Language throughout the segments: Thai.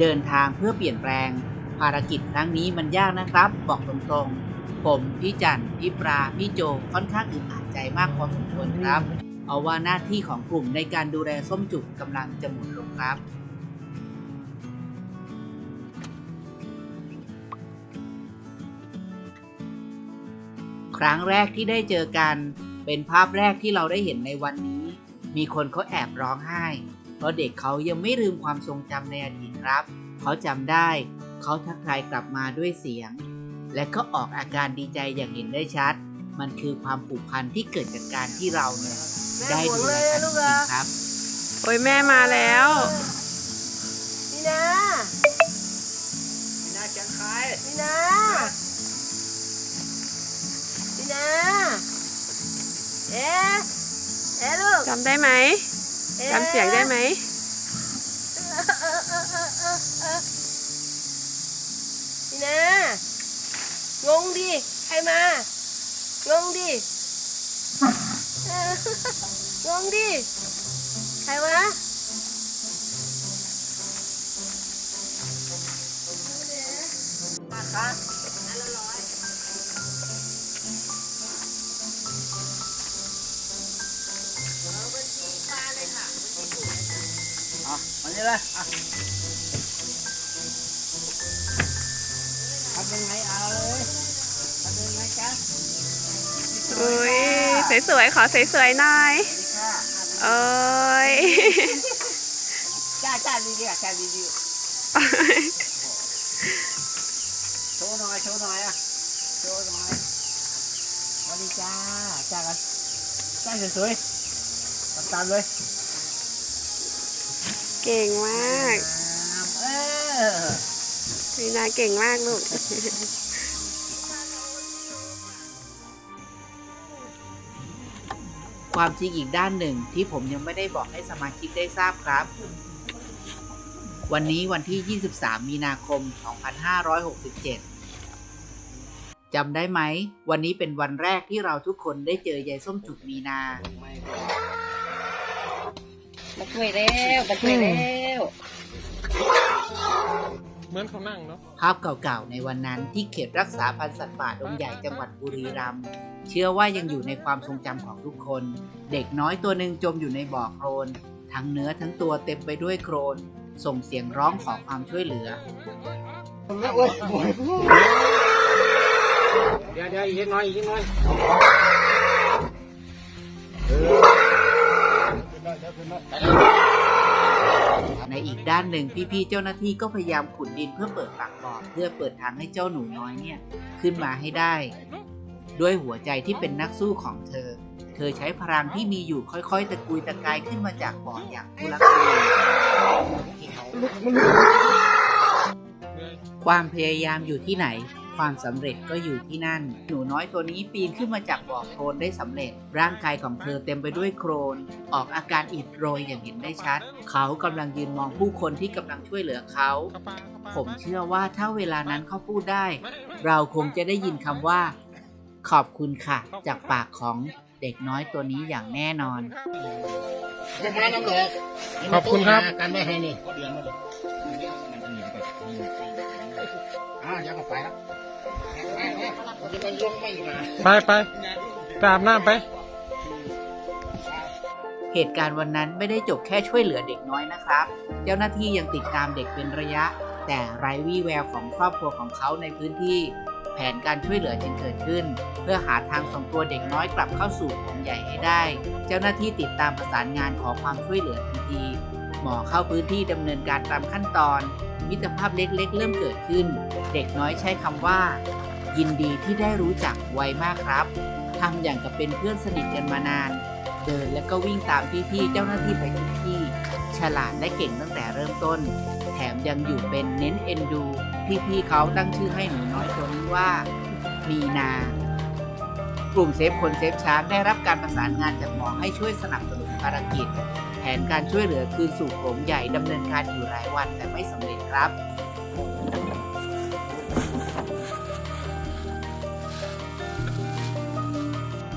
เดินทางเพื่อเปลี่ยนแปลง ภารกิจครั้งนี้มันยากนะครับ บอกตรงๆ ผมพี่จันพี่ปลาพี่โจค่อนข้างอึดอัดใจมากพอสมควรครับ เอาว่าหน้าที่ของกลุ่มในการดูแลส้มจุกกำลังจะหมดลงครับครั้งแรกที่ได้เจอกัน เป็นภาพแรกที่เราได้เห็นในวันนี้ มีคนเขาแอบร้องไห้ เพราะเด็กเขายังไม่ลืมความทรงจำในอดีตครับ เขาจำได้ เขาทักทายกลับมาด้วยเสียง และก็ออกอาการดีใจอย่างเห็นได้ชัด มันคือความผูกพันที่เกิดจากการที่เราเนี่ยได้ดูแลกันจริงๆครับ โอ้ยแม่มาแล้วนี่นะน่าจังใครนี่นะนี่นะเอ๊ะเอ๊ะลูกจำได้ไหมอ๊ะ จำเสียงได้ไหมนี่นะ งงดิ ใครมา งงดิ งงดิ ใครวะอะ นี่เลยอะทำยังไงเอาเลยทำยังไงจ๊ะอุ้ยสวยๆ ขอสวยๆหน่อยสวัสดีค่ะโอ้ยจ้าจ้าดีดีอะจ้าดีดีโชว์หน่อย โชว์หน่อยอะ โชว์หน่อยสวัสดีจ้า จ้ากันจ้าสวยๆตามๆเลย เก่งมากเออวีนาเก่งมากลูกความจริงอีกด้านหนึ่งที่ผมยังไม่ได้บอกให้สมาชิกได้ทราบครับ วันนี้วันที่ 23 มีนาคม 2567 จำได้ไหม วันนี้เป็นวันแรกที่เราทุกคนได้เจอยายส้มจุกมีนา มาช่วยแล้วมาช่วยแล้วเหมือนเขานั่งเนาะภาพเก่าๆ ในวันนั้นที่เขตรักษาพันธุ์สัตว์ป่าดงใหญ่จังหวัดบุรีรัมย์เชื่อว่ายังอยู่ในความทรงจำของทุกคน เด็กน้อยตัวหนึ่งจมอยู่ในบ่อโคลนทั้งเนื้อทั้งตัวเต็มไปด้วยโคลนส่งเสียงร้องขอความช่วยเหลือ เดี๋ยวเดี๋ยวอีกหน่อยอีกหน่อย ในอีกด้านหนึ่งพี่ๆเจ้าหน้าที่ก็พยายามขุดดินเพื่อเปิดปากบ่อเพื่อเปิดทางให้เจ้าหนูน้อยเนี่ยขึ้นมาให้ได้ ด้วยหัวใจที่เป็นนักสู้ของเธอ เธอใช้พลังที่มีอยู่ค่อยๆ ตะกุยตะกายขึ้นมาจากบ่ออย่างทุลักทุเลความพยายามอยู่ที่ไหน ความสำเร็จก็อยู่ที่นั่น หนูน้อยตัวนี้ปีนขึ้นมาจากบ่อโคลนได้สำเร็จ ร่างกายของเธอเต็มไปด้วยโคลน ออกอาการอิดโรยอย่างเห็นได้ชัด เขากำลังยืนมองผู้คนที่กำลังช่วยเหลือเขาเข้าปากเข้าปากผมเชื่อว่าถ้าเวลานั้นเขาพูดได้ เราคงจะได้ยินคำว่า ขอบคุณค่ะ จากปากของเด็กน้อยตัวนี้อย่างแน่นอนจะมาน้ำเหลือขอบคุณครับกันได้ให้นี่เรียนมาเลยอ่ายังก็ไปแล้ว ไปลงไม่มาไปไปไปอาบน้ำไป เหตุการณ์วันนั้นไม่ได้จบแค่ช่วยเหลือเด็กน้อยนะครับ เจ้าหน้าที่ยังติดตามเด็กเป็นระยะ แต่ไร้วี่แววของครอบครัวของเขาในพื้นที่ แผนการช่วยเหลือจึงเกิดขึ้น เพื่อหาทางส่งตัวเด็กน้อยกลับเข้าสู่กรงใหญ่ให้ได้ เจ้าหน้าที่ติดตามประสานงานขอความช่วยเหลือทันที มอเข้าพื้นที่ดำเนินการตามขั้นตอน มิตรภาพเล็กๆ เริ่มเกิดขึ้น เด็กน้อยใช้คำว่า ยินดีที่ได้รู้จักไวมากครับทำอย่างกับเป็นเพื่อนสนิทกันมานาน เดินแล้วก็วิ่งตามพี่ๆเจ้าหน้าที่ไปทุกที่ ฉลาดและเก่งตั้งแต่เริ่มต้น แถมยังอยู่เป็นเน้นเอ็นดูพี่ๆเขาตั้งชื่อให้หนูน้อยตัวนี้ว่า มีนา กลุ่มเซฟคนเซฟช้างได้รับการประสานงานจากหมอให้ช่วยสนับสนุน ภารกิจ แผนการช่วยเหลือคืนสู่โขงใหญ่ดำเนินการอยู่หลายวันแต่ไม่สำเร็จครับ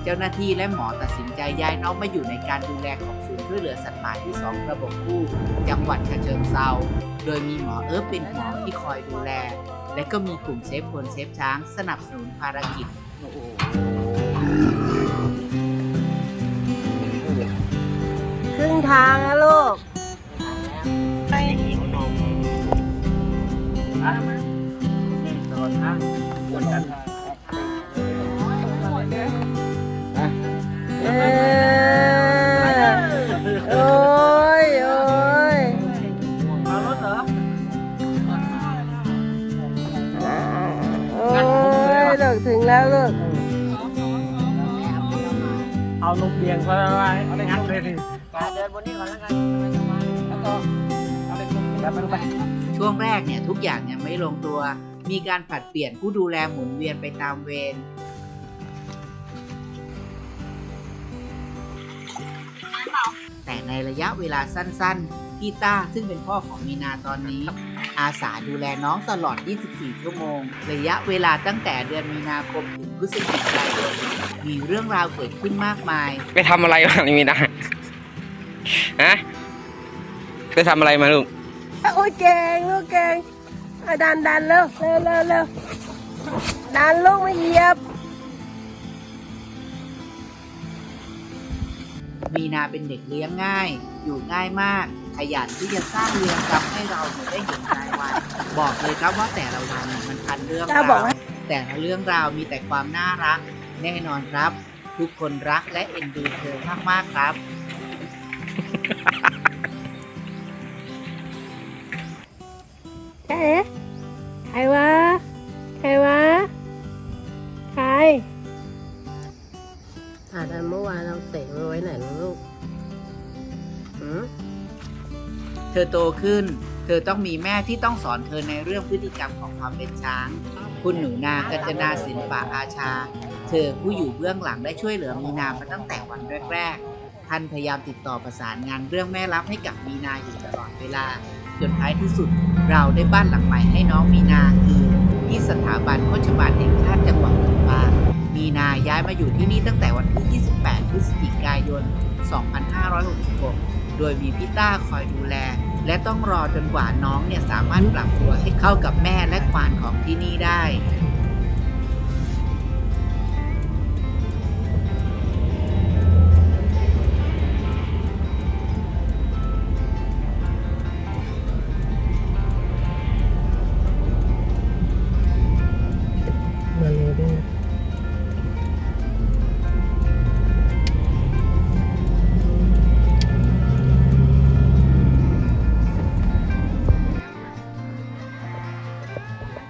เจ้าหน้าที่และหมอตัดสินใจย้ายน้องมาอยู่ในการดูแลของศูนย์ช่วยเหลือสัตว์ป่าที่สองระบบคู่ จังหวัดฉะเชิงเซาโดยมีหมอเอิร์ฟเป็นหมอที่คอยดูแล และก็มีกลุ่มเซฟคนเซฟช้างสนับสนุนภารกิจครึ่ง ทางแล้วลูกเออโอ้ยโอ้ยเอารถเหรอโอ้ยลูกถึงแล้วลูกเอานมเบียงไปไว้เอาได้งัดเลยสิ เดินบนนี้ก่อนแล้วกันแล้วก็เอาได้แบบไปไปช่วงแรกเนี่ยทุกอย่างยังไม่ลงตัว มีการผลัดเปลี่ยนผู้ดูแลหมุนเวียนไปตามเวรแต่ในระยะเวลาสั้นๆพี่ต้าซึ่งเป็นพ่อของมีนาตอนนี้ อาสาดูแลน้องตลอด 24 ชั่วโมง ระยะเวลาตั้งแต่เดือนมีนาคมถึงพฤศจิกายนมีเรื่องราวเกิดขึ้นมากมาย ไปทำอะไรมานี่มีนะ ฮะไปทำอะไรมาลูกโอ้ยเก่งลูกเก่งเอาดันดันเร็วเร็วเร็วเร็วดันลูกไม่เหยียบ มีนาเป็นเด็กเลี้ยงง่าย อยู่ง่ายมาก ขยันที่จะสร้างเรือนจำให้เราเนี่ยได้เห็นรายวัน บอกเลยครับว่าแต่ละวันเนี่ยมันพันเรื่องตาบอรากวว่า แต่ละเรื่องราวมีแต่ความน่ารัก แน่นอนครับ ทุกคนรักและเอ็นดูเธอมากๆครับ ใช่ใครวะ ใครวะ ใครอ่าแต่เมื่อวานเราเตะมันไว้ไหนล่ะลูกหืมเธอโตขึ้น เธอต้องมีแม่ที่ต้องสอนเธอในเรื่องพฤติกรรมของความเป็นช้าง คุณหนูนากัญจนาศิลปะอาชา เธอผู้อยู่เบื้องหลังได้ช่วยเหลือมีนามาตั้งแต่วันแรกๆ ท่านพยายามติดต่อประสานงานเรื่องแม่รับให้กับมีนาอยู่ตลอดเวลา จนท้ายที่สุดเราได้บ้านหลังใหม่ให้น้องมีนาคือที่สถาบันโฆษบาลแห่งชาติจังหวัดลำปางมีนาย้ายมาอยู่ที่นี่ตั้งแต่วันที่ 28 พฤศจิกายน 2566 โดยมีพี่ต้าคอยดูแล และต้องรอจนกว่าน้องเนี่ยสามารถปรับตัวให้เข้ากับแม่และควานของที่นี่ได้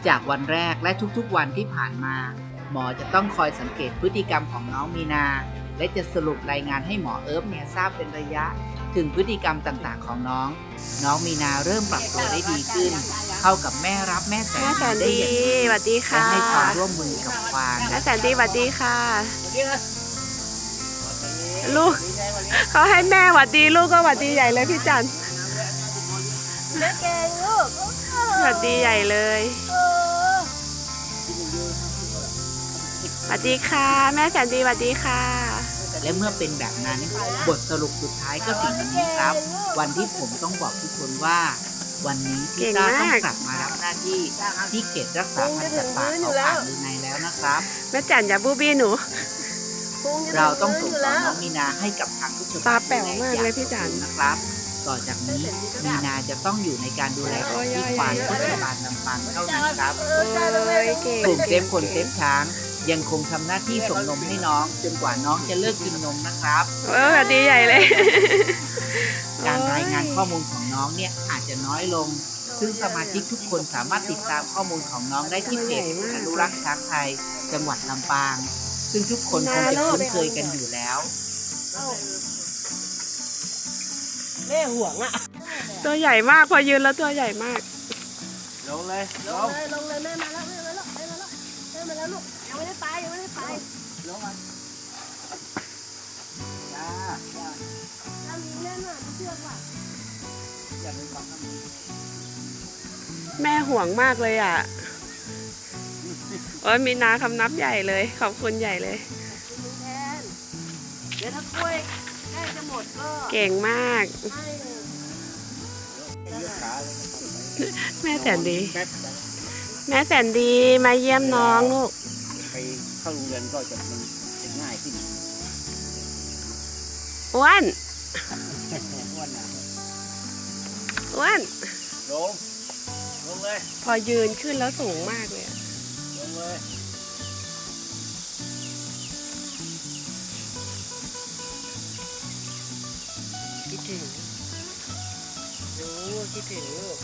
จากวันแรกและทุกๆวันที่ผ่านมา หมอจะต้องคอยสังเกตพฤติกรรมของน้องมีนา และจะสรุปรายงานให้หมอเอิร์ฟเนี่ยทราบเป็นระยะ ถึงพฤติกรรมต่างๆ ของน้อง น้องมีนาเริ่มปรับตัวได้ดีขึ้น เข้ากับแม่รับแม่แสนแม่แสนได้ดีอย่างดีสวัสดีและค่ะให้ความร่วมมือกับควานแม่แสนดีสวัสดีค่ะ ลูกเขาให้แม่หวัดดีลูกก็หวัดดีใหญ่เลยพี่จันแม่เก่งลูกหวัดดีใหญ่เลย วัดดีค่ะ แม่แสนดีหวัดดีค่ะ และเมื่อเป็นแบบนั้นบทสรุปสุดท้ายก็ถึงวันนี้ครับ วันที่ผมต้องบอกทุกคนว่า วันนี้พี่ต้าเก่งต้องมากกลับมารับหน้าที่ที่เขตรักษาพันธุ์สัตว์ป่าเขาอ่างลือในแล้วนะครับ แม่จันอย่าบูบี้หนูพุงจะเราต้องถึส่งยู่ต่อแล้วน้องมีนาให้กับทางผู้ชมตาแป๋วมากเลยพี่จันนะครับ ต่อจากนี้มีนาจะต้องอยู่ในการดูแลของพี่ควานที่โรงพยาบาลลำปางเท่านั้นครับเออจ้าต้องแม่เอ้ยเก่งกลุ่มเซฟคนเซฟช้าง ยังคงทำหน้าที่ส่งนมให้น้อง จนกว่าน้องจะเลิกกินนมนะครับ เออหวัดดีใหญ่เลย การรายงานข้อมูลของน้องเนี่ยอาจจะน้อยลง ซึ่งสมาชิกทุกคนสามารถติดตามข้อมูลของน้องได้ที่เพจอนุรักษ์ช้างไทย จังหวัดลำปาง ซึ่งทุกคนคงจะคุ้นเคยกันอยู่แล้วแม่ห่วงอะ ตัวใหญ่มากพอยืนแล้วตัวใหญ่มาก ลงเลย ลงเลย ลงเลยแม่มาแล้วแม่มาแล้วแม่มาแล้วแม่มาแล้วลูกยัง ไม่ได้ไปยังไม่ได้ไปลงมาจ้าทำนี้แน่นอนเชื่อว่าอย่าไปฟังคำนี้แม่ห่วงมากเลยอะโอ้ยมีนาคำนับใหญ่เลย ขอบคุณใหญ่เลยคุณแทนเดี๋ยวถ้ากล้วยใกล้จะหมดก็เก่งมากให้แม่แสนดี แม่แสนดีมาเยี่ยมน้องลูกไป เข้าโรงเรียนก็จะมันจะง่ายขึ้นอ้วนอ้วนนะอ้วนลงลงเลย พอยืนขึ้นแล้วสูงมากเลยอะลงเลยคิดถึงดูคิดถึงลูก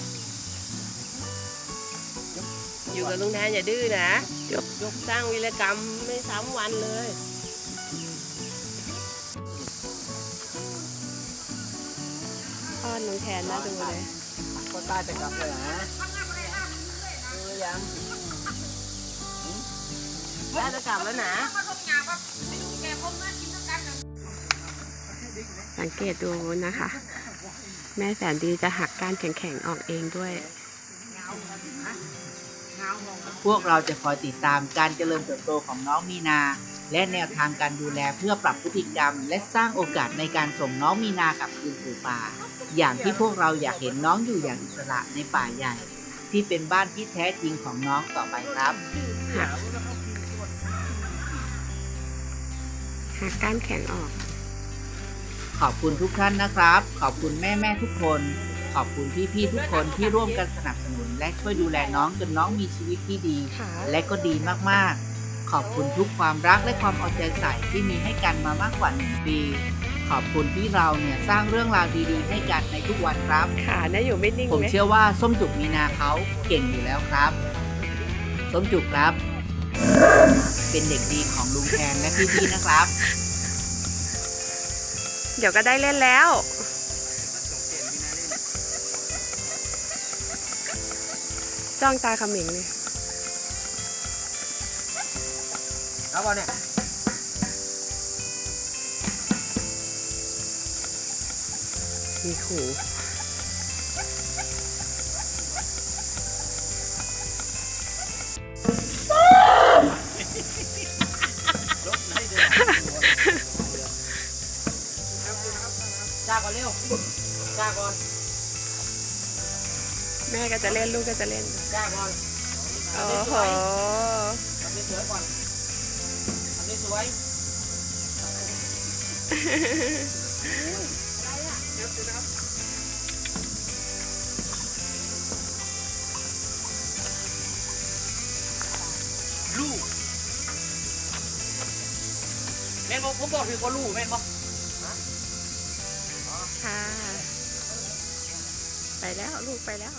อยู่กับลุงแทนอย่าดื้อนะยกยกสร้างวีรกรรมไม่ซ้ำวันเลยอ้อนน้องแทนน่าดูเลยก็ตายจะกลับเลยนะดูยังแม่จะกลับแล้วนะสังเกตดูนะคะ แม่แสนดีจะหักก้านแข็งๆออกเองด้วย พวกเราจะคอยติดตามการเจริญเติบโตของน้องมีนา และแนวทางการดูแลเพื่อปรับพฤติกรรม และสร้างโอกาสในการส่งน้องมีนากลับคืนสู่ป่า อย่างที่พวกเราอยากเห็นน้องอยู่อย่างอิสระในป่าใหญ่ ที่เป็นบ้านที่แท้จริงของน้องต่อไปครับหักก้านแข็งออก ขอบคุณทุกท่านนะครับ ขอบคุณแม่แม่ๆทุกคน ขอบคุณพี่ๆทุกคนที่ร่วมกันสนับสนุน และช่วยดูแลน้องจนน้องมีชีวิตที่ดี ค่ะ และก็ดีมากๆ ขอบคุณทุกความรักและความเอาใจใส่ที่มีให้กันมามากกว่าหนึ่งปี ขอบคุณที่เราเนี่ยสร้างเรื่องราวดีๆ ให้กันในทุกวันครับ ขาเนี่ยอยู่ไม่นิ่งผมเลยเชื่อว่าส้มจุกมีนาเขาเก่งอยู่แล้วครับ ส้มจุกครับ เป็นเด็กดีของลุงแทนและพี่ๆนะครับ เดี๋ยวก็ได้เล่นแล้ว จ้องตาเขมิงเลยครับวันเนี่ยมีหูจ้าก่อนเร็วจ้าก่อนแม่ก็จะเล่นลูกก็จะเล่นจ้าก่อนโอ้โหทำเสือก่อนทำสวยลูกแม่นบอกผมบอกถึงว่าลูกแม่นบอกค่ะ ไปแล้วลูกไปแล้ว